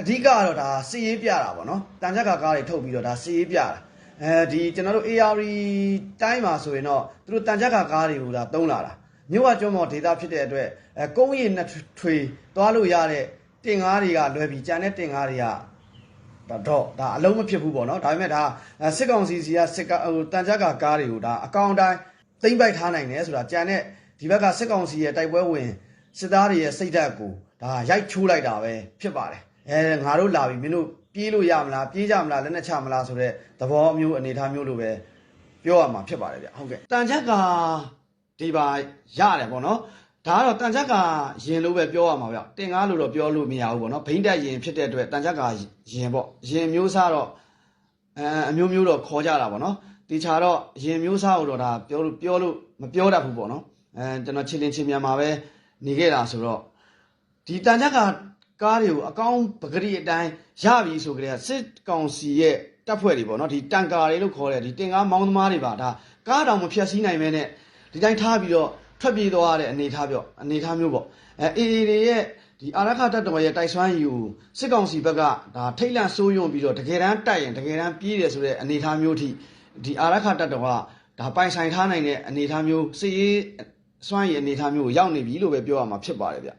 အဓိကကတော့ဒါစီရေးပြတာပေါ့နော်တန်ကြပ်ကာကားတွေထုတ်ပြီးတော့ဒါစီရေးပြတာအဲဒီကျွန်တော်တို့ AR တိုင်းမှာဆိုရင်တော့သူတို့တန်ကြပ်ကာကားတွေကိုဒါသုံးလာတာမြို့ဝကျွန်းပေါ်ဒေတာဖြစ်တဲ့အတွက်အဲကုန်းရည်နှစ်ထွေသွားလို့ရတဲ့တင်ကားတွေကလွယ်ပြီးကြံတဲ့တင်ကားတွေကဒါတော့ဒါအလုံးမဖြစ်ဘူးပေါ့နော်ဒါပေမဲ့ဒါအဲစစ်ကောင်စီစီကစစ်ကဟိုတန်ကြပ်ကာကားတွေကိုဒါအကောင့်တိုင်းသိမ့်ပိုက်ထားနိုင်တယ်ဆိုတာကြံတဲ့ဒီဘက်ကစစ်ကောင်စီရဲ့တိုက်ပွဲဝင်စစ်သားတွေရဲ့စိတ်ဓာတ်ကိုဒါရိုက်ချိုးလိုက်တာပဲဖြစ်ပါတယ် အဲငါတို့လာပြီမင်းတို့ပြေးလို့ရမလားပြေးကြမလားလက်နဲ့ချမလားဆိုတော့သဘောမျိုးအနေအထားမျိုးလိုပဲပြောရမှာဖြစ်ပါတယ်ဗျဟုတ်ကဲ့တန်ချက်ကဒီပါရတယ်ပေါ့နော်ဒါကတော့တန်ချက်ကရင်လို့ပဲပြောရမှာဗျတင်ကားလို့တော့ပြောလို့မရဘူးပေါ့နော်ဘိန်းတက်ရင်ဖြစ်တဲ့အတွက်တန်ချက်ကရင်ပေါ့ရင်မျိုးစားတော့အဲအမျိုးမျိုးတော့ခေါ်ကြတာပေါ့နော်တေချာတော့ရင်မျိုးစားကိုတော့ဒါပြောလို့ပြောလို့မပြောတတ်ဘူးပေါ့နော်အဲကျွန်တော်ချင်းချင်းချင်းမြန်မှာပဲနေခဲ့တာဆိုတော့ဒီတန်ကြပ်က ကားတွေကိုအကောင်းပဂရိအတိုင်းရပြီဆိုကြတဲ့စစ်ကောင်စီရဲ့တပ်ဖွဲ့တွေပေါ့နော်ဒီတန်ကာတွေလို့ခေါ်တဲ့ဒီတင်ကားမောင်းသမားတွေပါဒါကားတောင်မဖြတ်စည်းနိုင်မဲနဲ့ဒီတိုင်းထားပြီးတော့ထွက်ပြေးသွားရတဲ့အနေထားပြောအနေထားမျိုးပေါ့အဲအေအေတွေရဲ့ဒီအာရခတပ်တော်ရဲ့တိုက်ဆွမ်းယူစစ်ကောင်စီဘက်ကဒါထိတ်လန့်စိုးရုံပြီးတော့တကယ်တမ်းတိုက်ရင်တကယ်တမ်းပြေးတယ်ဆိုတဲ့အနေထားမျိုးထိဒီအာရခတပ်တော်ကဒါပိုင်ဆိုင်ထားနိုင်တဲ့အနေထားမျိုးစစ်ရေးစွမ်းရည်အနေထားမျိုးကိုရောက်နေပြီလို့ပဲပြောရမှာဖြစ်ပါတယ်ဗျ